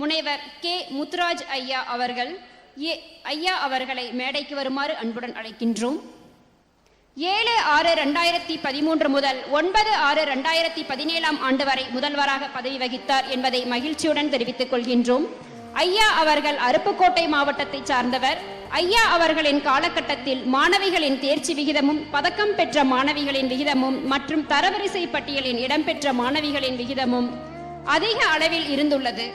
முனைவர் கே. முத்துராஜ் ஐயா அவர்கள் ஏ. ஐயா அவர்களை மேடைக்கு வருமாறு அன்புடன் அழைக்கின்றோம். ஏழு ஆறு ரெண்டாயிரத்தி பதிமூன்று முதல் ஒன்பது ஆறு ரெண்டாயிரத்தி பதினேழாம் ஆண்டு வரை முதல்வராக பதவி வகித்தார் என்பதை மகிழ்ச்சியுடன் தெரிவித்துக் கொள்கின்றோம். ஐயா அவர்கள் அருப்புக்கோட்டை மாவட்டத்தை சார்ந்தவர். ஐயா அவர்களின் காலகட்டத்தில் மாணவிகளின் தேர்ச்சி விகிதமும் பதக்கம் பெற்ற மாணவிகளின் விகிதமும் மற்றும் தரவரிசை பட்டியலின் இடம்பெற்ற மாணவிகளின் விகிதமும் அதிக அளவில் இருந்துள்ளது.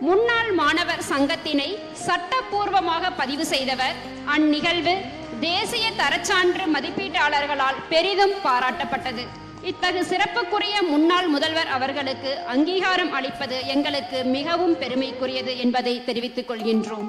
முன்னாள் மாணவர் சங்கத்தினை சட்டப்பூர்வமாக பதிவு செய்தவர் அந்நிகழ்வு தேசிய தரச்சான்று மதிப்பீட்டாளர்களால் பெரிதும் பாராட்டப்பட்டது. இத்தகு சிறப்புக்குரிய முன்னாள் முதல்வர் அவர்களுக்கு அங்கீகாரம் அளிப்பது எங்களுக்கு மிகவும் பெருமைக்குரியது என்பதை தெரிவித்துக் கொள்கின்றோம்.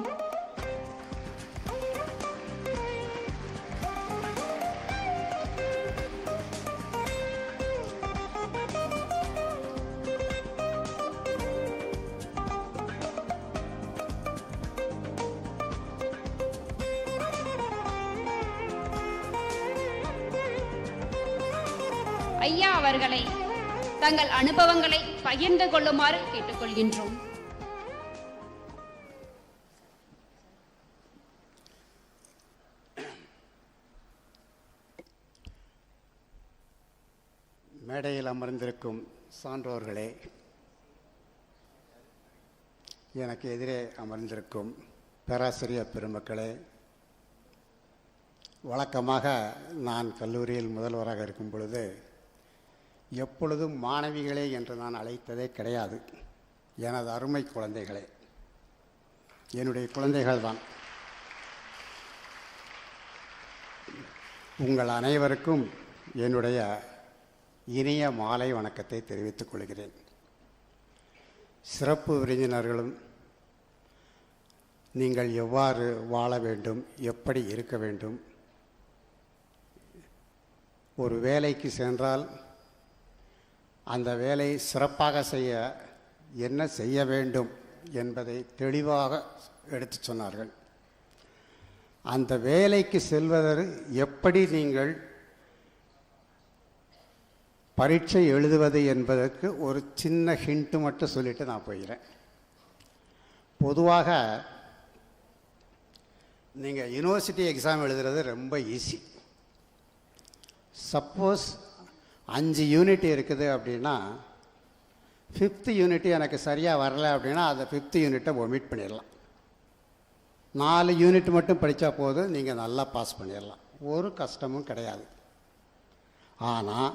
ஐயா அவர்களை தங்கள் அனுபவங்களை பகிர்ந்து கொள்ளுமாறு கேட்டுக்கொள்கின்றோம். மேடையில் அமர்ந்திருக்கும் சான்றோர்களே எனக்கு எதிரே அமர்ந்திருக்கும் பேராசிரியர் பெருமக்களே வழக்கமாக நான் கல்லூரியில் முதல்வராக இருக்கும் பொழுது எப்பொழுதும் மாணவிகளே என்று நான் அழைத்ததே கிடையாது. எனது அருமை குழந்தைகளே. என்னுடைய குழந்தைகள் தான். உங்கள் அனைவருக்கும் என்னுடைய இனிய மாலை வணக்கத்தை தெரிவித்துக் கொள்கிறேன். சிறப்பு விருந்தினர்களும் நீங்கள் எவ்வாறு வாழ வேண்டும் எப்படி இருக்க வேண்டும் ஒரு வேலைக்கு சென்றால் அந்த வேலை சிறப்பாக செய்ய என்ன செய்ய வேண்டும் என்பதை தெளிவாக எடுத்து சொன்னார்கள். அந்த வேலைக்கு செல்வதற்கு எப்படி நீங்கள் பரீட்சை எழுதுவது என்பதற்கு ஒரு சின்ன ஹிண்ட்டு மட்டும் சொல்லிவிட்டு நான் போயிடுறேன் பொதுவாக நீங்கள் யூனிவர்சிட்டி எக்ஸாம் எழுதுறது ரொம்ப ஈஸி சப்போஸ் அஞ்சு யூனிட் இருக்குது அப்படின்னா ஃபிஃப்த்து யூனிட் எனக்கு சரியாக வரல அப்படின்னா அதை ஃபிஃப்த்து யூனிட்டை ஒமிட் பண்ணிடலாம். நாலு யூனிட் மட்டும் படித்தா போதும் நீங்கள் நல்லா பாஸ் பண்ணிடலாம். ஒரு கஷ்டமும் கிடையாது. ஆனால்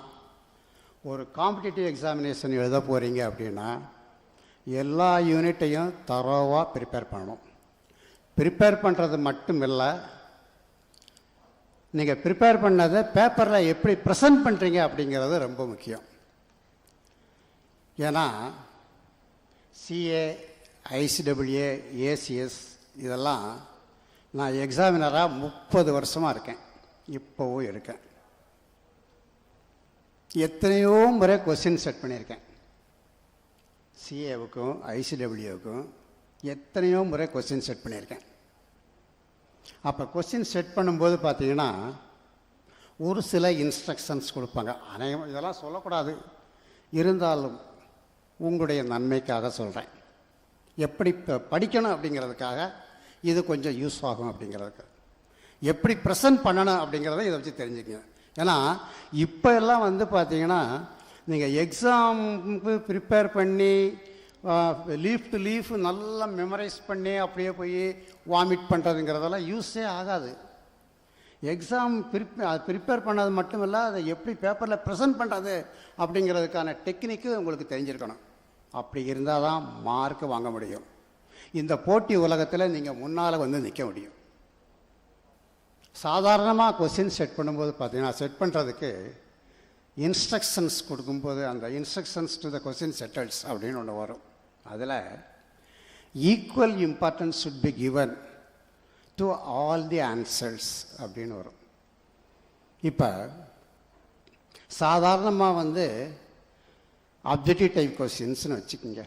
ஒரு காம்படிட்டிவ் எக்ஸாமினேஷன் எழுத போகிறீங்க அப்படின்னா எல்லா யூனிட்டையும் தரோவாக ப்ரிப்பேர் பண்ணணும். ப்ரிப்பேர் பண்ணுறது மட்டும் இல்லை நீங்கள் ப்ரிப்பேர் பண்ணதை பேப்பரில் எப்படி ப்ரெசன்ட் பண்ணுறீங்க அப்படிங்கிறது ரொம்ப முக்கியம். ஏன்னா சிஏ ஐசிடபிள்யூஏ ஏசிஎஸ் இதெல்லாம் நான் எக்ஸாமினராக முப்பது வருஷமாக இருக்கேன். இப்போவும் இருக்கேன். எத்தனையோ முறை கொஸ்டின் செட் பண்ணியிருக்கேன். சிஏவுக்கும் ஐசிடபிள்யூவுக்கும் எத்தனையோ முறை கொஸ்டின் செட் பண்ணியிருக்கேன். அப்போ கொஸ்டின் செட் பண்ணும்போது பார்த்தீங்கன்னா ஒரு சில இன்ஸ்ட்ரக்ஷன்ஸ் கொடுப்பாங்க. அநேகம் இதெல்லாம் சொல்லக்கூடாது. இருந்தாலும் உங்களுடைய நன்மைக்காக சொல்கிறேன் எப்படி படிக்கணும் அப்படிங்கிறதுக்காக இது கொஞ்சம் யூஸ் ஆகும் அப்படிங்கிறதுக்கு. எப்படி ப்ரெசன்ட் பண்ணணும் அப்படிங்கிறத இதை வச்சு தெரிஞ்சுக்கங்க. ஏன்னா இப்போ எல்லாம் வந்து பார்த்தீங்கன்னா நீங்கள் எக்ஸாமுக்கு ப்ரிப்பேர் பண்ணி லீஃப் டு லீஃப் நல்லா மெமரைஸ் பண்ணி அப்படியே போய் வாமிட் பண்ணுறதுங்கிறதெல்லாம் யூஸே ஆகாது. எக்ஸாம் ப்ரிப்பே ப்ரிப்பேர் பண்ணது மட்டும் இல்லை அதை எப்படி பேப்பரில் ப்ரெசென்ட் பண்ணுறது அப்படிங்கிறதுக்கான டெக்னிக்கு உங்களுக்கு தெரிஞ்சிருக்கணும். அப்படி இருந்தால் தான் மார்க் வாங்க முடியும். இந்த போட்டி உலகத்தில் நீங்கள் முன்னால் வந்து நிற்க முடியும். சாதாரணமாக கொஸ்டின் செட் பண்ணும்போது பார்த்தீங்கன்னா செட் பண்ணுறதுக்கு இன்ஸ்ட்ரக்ஷன்ஸ் கொடுக்கும்போது அந்த instructions to the question details அப்படின்னு ஒன்று வரும். அதில் equal importance should be given to all the answers அப்படின்னு வரும். இப்போ சாதாரணமாக வந்து அப்ஜெக்டிவ் டைப் கொஸ்டின்ஸ்னு வச்சுக்கோங்க.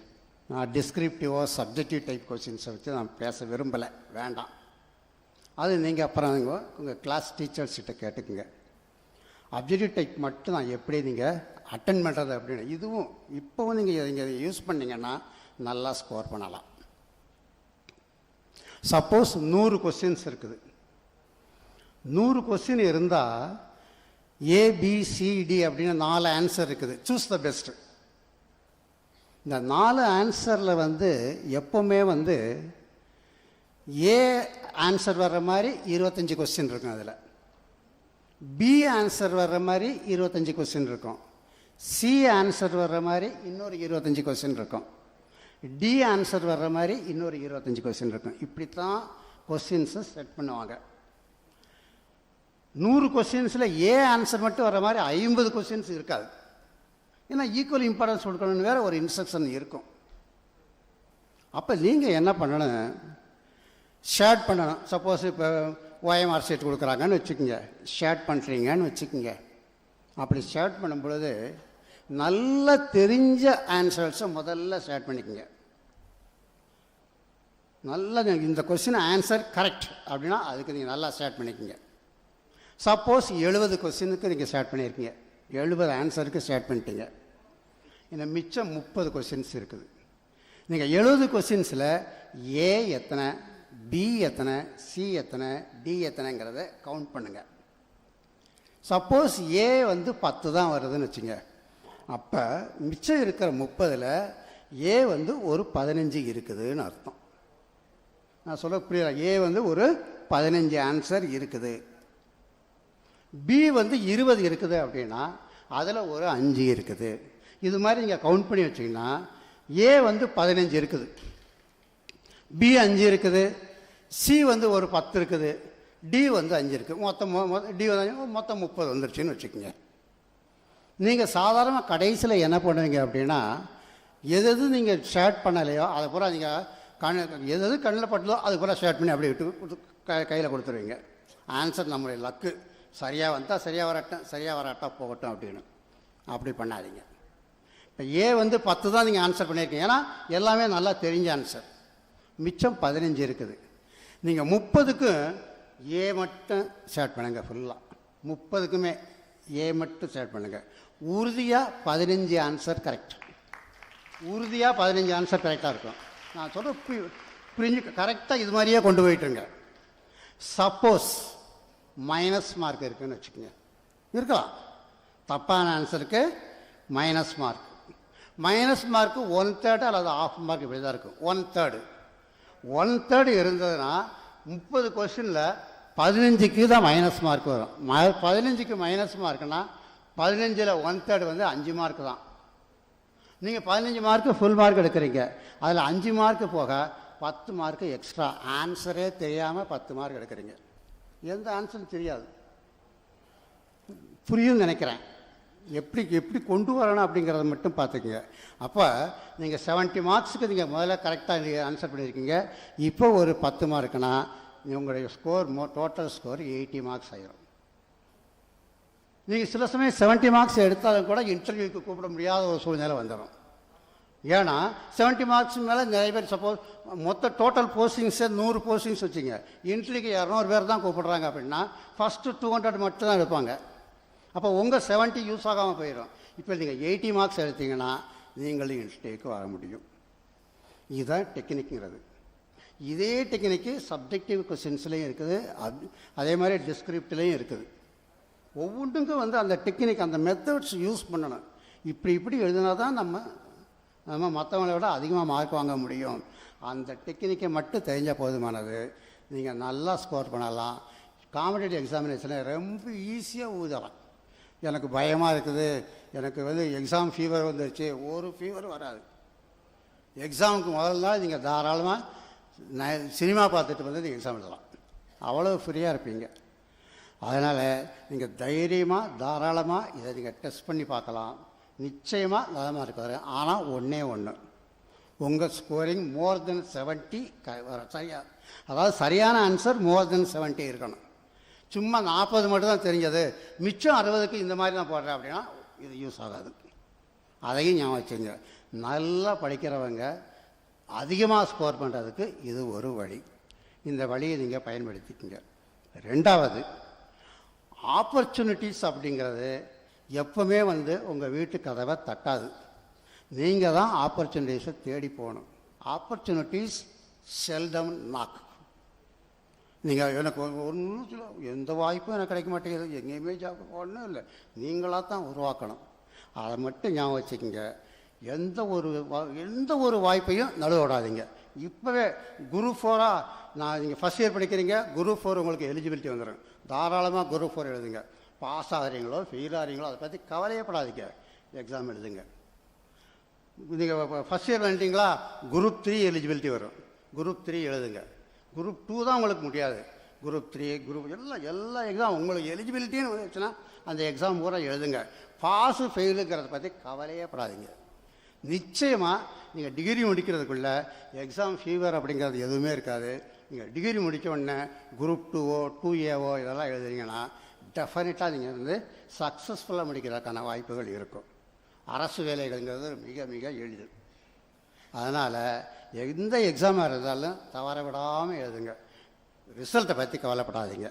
நான் டிஸ்கிரிப்டிவோ சப்ஜெக்டிவ் டைப் கொஸ்டின்ஸை வச்சு நான் பேச விரும்பலை வேண்டாம். அது நீங்கள் அப்புறம் உங்கள் கிளாஸ் டீச்சர்ஸ்கிட்ட கேட்டுக்குங்க. அப்ஜெக்டிவ் டைப் மட்டும் நான் எப்படி நீங்கள் அட்டன் பண்ணுறது அப்படின்னு. இதுவும் இப்போவும் நீங்கள் நீங்கள் யூஸ் பண்ணீங்கன்னா நல்லா ஸ்கோர் பண்ணலாம். சப்போஸ் நூறு கொஸ்டின்ஸ் இருக்குது. நூறு கொஸ்டின் இருந்தால் ஏபிசிடி அப்படின்னு நாலு ஆன்சர் இருக்குது. சூஸ் த பெஸ்ட் இந்த நாலு ஆன்சரில் வந்து எப்போவுமே வந்து ஏ ஆன்சர் வர்ற மாதிரி இருபத்தஞ்சி கொஸ்டின் இருக்கும் அதில். பி ஆன்சர் வர்ற மாதிரி இருபத்தஞ்சி கொஸ்டின் இருக்கும். சி ஆன்சர் வர்ற மாதிரி இன்னொரு இருபத்தஞ்சி கொஸ்டின் இருக்கும். டி ஆன்சர் வர்ற மாதிரி இன்னொரு இருபத்தஞ்சி கொஸ்டின் இருக்கும். இப்படி தான் கொஸ்டின்ஸை செட் பண்ணுவாங்க. நூறு கொஸ்டின்ஸில் ஏ ஆன்சர் மட்டும் வர மாதிரி ஐம்பது கொஸ்டின்ஸ் இருக்காது. ஏன்னா ஈக்குவல் இம்பார்ட்டன்ஸ் கொடுக்கணும்னு வேறு ஒரு இன்ஸ்ட்ரக்ஷன் இருக்கும். அப்போ நீங்கள் என்ன பண்ணணும்? ஷேர்ட் பண்ணணும். சப்போஸ் இப்போ ஓஎம்ஆர் சீட் கொடுக்குறாங்கன்னு வச்சுக்கோங்க. ஷேர்ட் பண்ணுறீங்கன்னு வச்சுக்கோங்க. அப்படி ஷேர்ட் பண்ணும் பொழுது நல்ல தெரிஞ்ச ஆன்சர்ஸை முதல்ல ஷேர்ட் பண்ணிக்கோங்க. நல்ல இந்த கொஸ்டின் ஆன்சர் கரெக்ட் அப்படின்னா அதுக்கு நீங்கள் நல்லா ஸ்டார்ட் பண்ணிக்கோங்க. சப்போஸ் எழுபது கொஸ்டினுக்கு நீங்கள் ஸ்டார்ட் பண்ணியிருக்கீங்க எழுபது ஆன்சருக்கு ஸ்டார்ட் பண்ணிட்டீங்க. இந்த மிச்சம் முப்பது கொஸ்டின்ஸ் இருக்குது. நீங்கள் எழுபது கொஸ்டின்ஸில் ஏ எத்தனை பி எத்தனை சி எத்தனை டி எத்தனைங்கிறத கவுண்ட் பண்ணுங்கள் சப்போஸ் ஏ வந்து பத்து தான் வருதுன்னு வச்சுங்க. அப்போ மிச்சம் இருக்கிற முப்பதில் ஏ வந்து ஒரு பதினஞ்சு இருக்குதுன்னு அர்த்தம். நான் சொல்ல புரியல. ஏ வந்து ஒரு பதினஞ்சு ஆன்சர் இருக்குது. பி வந்து இருபது இருக்குது அப்படின்னா அதில் ஒரு அஞ்சு இருக்குது. இது மாதிரி நீங்கள் கவுண்ட் பண்ணி வச்சிங்கன்னா ஏ வந்து பதினஞ்சு இருக்குது. பி அஞ்சு இருக்குது. சி வந்து ஒரு பத்து இருக்குது. டி வந்து அஞ்சு இருக்குது மொத்தம் டி வந்து மொத்தம் முப்பது வந்துருச்சுன்னு வச்சுக்கோங்க. நீங்கள் சாதாரணமாக கடைசியில் என்ன பண்ணுவீங்க அப்படின்னா எது எது நீங்கள் ஷேர்ட் பண்ணலையோ அதை பூரா நீங்கள் கண் எது எது கண்ணில் பட்டதோ அது பூரா ஷேர்ட் பண்ணி அப்படியே விட்டு க கையில் கொடுத்துருவீங்க. ஆன்சர் நம்மளுடைய லக்கு சரியாக வந்தால் சரியாக வரட்டும் சரியாக வராட்டா போகட்டும் அப்படின்னு. அப்படி பண்ணாதீங்க. இப்போ ஏ வந்து பத்து தான் நீங்கள் ஆன்சர் பண்ணியிருக்கீங்க ஏன்னா எல்லாமே நல்லா தெரிஞ்ச ஆன்சர் மிச்சம் பதினஞ்சு இருக்குது. நீங்கள் முப்பதுக்கும் ஏ மட்டும் ஷேர்ட் பண்ணுங்கள் ஃபுல்லாக முப்பதுக்குமே ஏ மட்டும் ஷேர்ட் பண்ணுங்கள் உறுதியாக பதினஞ்சு ஆன்சர் கரெக்ட் உறுதியாக பதினஞ்சு ஆன்சர் கரெக்டாக இருக்கும். நான் சொல்கிற புரிஞ்சு கரெக்டாக இது மாதிரியே கொண்டு போயிட்டுருங்க சப்போஸ் மைனஸ் மார்க் இருக்குன்னு வச்சுக்கோங்க. இருக்கலாம் தப்பான ஆன்சருக்கு minus mark minus mark one third அல்லது ஆஃப் மார்க் இப்படி தான் இருக்கும். ஒன் தேர்டு ஒன் தேர்டு இருந்ததுன்னா முப்பது கொஸ்டினில் பதினஞ்சுக்கு தான் மைனஸ் மார்க் வரும். ம பதினஞ்சுக்கு மைனஸ் மார்க்குன்னா பதினஞ்சில் ஒன் தேர்டு வந்து அஞ்சு மார்க் தான். நீங்கள் பதினஞ்சு மார்க்கு ஃபுல் மார்க் எடுக்கிறீங்க. அதில் அஞ்சு மார்க்கு போக பத்து மார்க்கு எக்ஸ்ட்ரா ஆன்சரே தெரியாமல் பத்து மார்க் எடுக்கிறீங்க. எந்த ஆன்சரும் தெரியாது. புரியும் நினைக்கிறேன். எப்படி எப்படி கொண்டு வரணும் அப்படிங்கிறத மட்டும் பார்த்துக்குங்க. அப்போ நீங்கள் செவன்ட்டி மார்க்ஸுக்கு நீங்கள் முதல்ல கரெக்டாக நீங்கள் ஆன்சர் பண்ணியிருக்கீங்க இப்போ ஒரு பத்து மார்க்குனா உங்களுடைய ஸ்கோர் மோ டோட்டல் ஸ்கோர் எயிட்டி மார்க்ஸ் ஆயிரும். நீங்கள் சில சமயம் செவன்ட்டி மார்க்ஸ் எடுத்தாலும் கூட இன்டர்வியூக்கு கூப்பிட முடியாத ஒரு சூழ்நிலை வந்துடும். ஏன்னா செவன்ட்டி மார்க்ஸ் மேலே நிறைய பேர் சப்போஸ் மொத்த டோட்டல் போஸ்டிங்ஸே நூறு போஸ்டிங்ஸ் வச்சுங்க. இன்ட்ரிக்கு இரநூறு பேர் தான் கூப்பிட்றாங்க அப்படின்னா ஃபஸ்ட்டு டூ ஹண்ட்ரட் மட்டும் தான் எடுப்பாங்க. அப்போ உங்கள் செவன்ட்டி யூஸ் ஆகாமல் போயிடும். இப்போ நீங்கள் எயிட்டி மார்க்ஸ் எடுத்தீங்கன்னா நீங்களும் இன்ஸ்டேக்கு வர முடியும். இதுதான் டெக்னிக்குங்கிறது இதே டெக்னிக்கு சப்ஜெக்டிவ் கொஸ்டின்ஸ்லேயும் இருக்குது. அது அதே மாதிரி டிஸ்கிரிப்ட்லேயும் இருக்குது. ஒவ்வொன்றுக்கும் வந்து அந்த டெக்னிக் அந்த மெத்தட்ஸ் யூஸ் பண்ணணும். இப்படி இப்படி எழுதினா தான் நம்ம நம்ம மற்றவங்களை விட அதிகமாக மார்க் வாங்க முடியும். அந்த டெக்னிக்கை மட்டும் தெரிஞ்ச போதுமானது. நீங்கள் நல்லா ஸ்கோர் பண்ணலாம். காம்படேட்டிவ் எக்ஸாமினேஷனை ரொம்ப ஈஸியாக ஊதலாம். எனக்கு பயமாக இருக்குது. எனக்கு வந்து எக்ஸாம் ஃபீவர் வந்துருச்சு. ஒரு ஃபீவர் வராது. எக்ஸாமுக்கு முதல் நாள் நீங்கள் தாராளமாக சினிமா பார்த்துட்டு வந்து நீங்கள் எக்ஸாம் எழுதலாம். அவ்வளோ ஃப்ரீயாக இருப்பீங்க. அதனால் நீங்கள் தைரியமாக தாராளமாக இதை நீங்கள் டெஸ்ட் பண்ணி பார்க்கலாம். நிச்சயமாக நல்ல இருக்காரு ஆனால் ஒன்றே ஒன்று உங்கள் ஸ்கோரிங் மோர் தென் செவன்ட்டி க சரியா? அதாவது சரியான ஆன்சர் மோர் தென் செவன்ட்டி இருக்கணும். சும்மா நாற்பது மட்டும் தான் தெரிஞ்சது. மிச்சம் அறுபதுக்கு இந்த மாதிரி தான் போடுறேன் அப்படின்னா இது யூஸ் ஆகாது. அதையும் ஞாபகம் வச்சுங்க. நல்லா படிக்கிறவங்க அதிகமாக ஸ்கோர் பண்ணுறதுக்கு இது ஒரு வழி. இந்த வழியை நீங்கள் பயன்படுத்திக்கங்க. ரெண்டாவது ஆப்பர்ச்சுனிட்டிஸ் அப்படிங்கிறது எப்பவுமே வந்து உங்கள் வீட்டு கதவை தட்டாது. நீங்கள் தான் ஆப்பர்ச்சுனிட்டிஸை தேடி போகணும். ஆப்பர்ச்சுனிட்டிஸ் செல்டம் நாக் நீங்கள் எனக்கு ஒன்றும் சொல்ல எந்த வாய்ப்பும் எனக்கு கிடைக்க மாட்டேங்குது. எங்கேயுமே ஜாப் ஒன்றும் இல்லை. நீங்களாக தான் உருவாக்கணும். அதை மட்டும் ஞாபகம் வச்சுக்கோங்க. எந்த ஒரு எந்த ஒரு வாய்ப்பையும் நழுவிடாதீங்க இப்போவே குரு ஃபோராக நான் நீங்கள் ஃபஸ்ட் இயர் படிக்கிறீங்க. குரு ஃபோர் உங்களுக்கு எலிஜிபிலிட்டி வந்துடும் தாராளமாக குரூப் ஃபோர் எழுதுங்க. பாஸ் ஆகிறீங்களோ ஃபெயில் ஆகிறீங்களோ அதை பற்றி கவலையப்படாதீங்க. எக்ஸாம் எழுதுங்க. நீங்கள் ஃபஸ்ட் இயர் வந்துட்டீங்களா? குரூப் த்ரீ எலிஜிபிலிட்டி வரும். குரூப் த்ரீ எழுதுங்க. குரூப் டூ தான் உங்களுக்கு முடியாது. குரூப் த்ரீ குரூப் எல்லாம் எல்லா எக்ஸாம் உங்களுக்கு எலிஜிபிலிட்டின்னு வந்துச்சுன்னா அந்த எக்ஸாம் பூரா எழுதுங்க. பாஸு ஃபெயிலுங்கிறத பற்றி கவலையே படாதீங்க நிச்சயமாக நீங்கள் டிகிரி முடிக்கிறதுக்குள்ளே எக்ஸாம் ஃபீவர் அப்படிங்கிறது எதுவுமே இருக்காது. நீங்கள் டிகிரி முடித்த உடனே குரூப் டூவோ டூ ஏவோ இதெல்லாம் எழுதுறீங்கன்னா டெஃபினட்டாக நீங்கள் வந்து சக்ஸஸ்ஃபுல்லாக முடிக்கிறதுக்கான வாய்ப்புகள் இருக்கும். அரசு வேலைகள்ங்கிறது மிக மிக எளிது. அதனால் எந்த எக்ஸாமாக இருந்தாலும் தவற விடாமல் எழுதுங்க. ரிசல்ட்டை பற்றி கவலைப்படாதீங்க.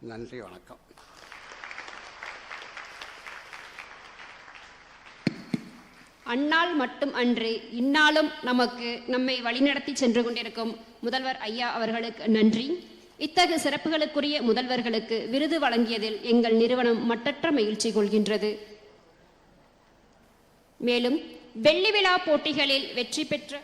நன்றி வணக்கம். அந்நாள் மட்டும் அன்று இந்நாளும் நமக்கு நம்மை வழிநடத்தி சென்று கொண்டிருக்கும் முதல்வர் ஐயா அவர்களுக்கு நன்றி. இத்தகு சிறப்புகளுக்குரிய முதல்வர்களுக்கு விருது வழங்கியதில் எங்கள் நிறுவனம் மட்டற்ற மகிழ்ச்சி கொள்கின்றது. மேலும் வெள்ளி விழா போட்டிகளில் வெற்றி பெற்ற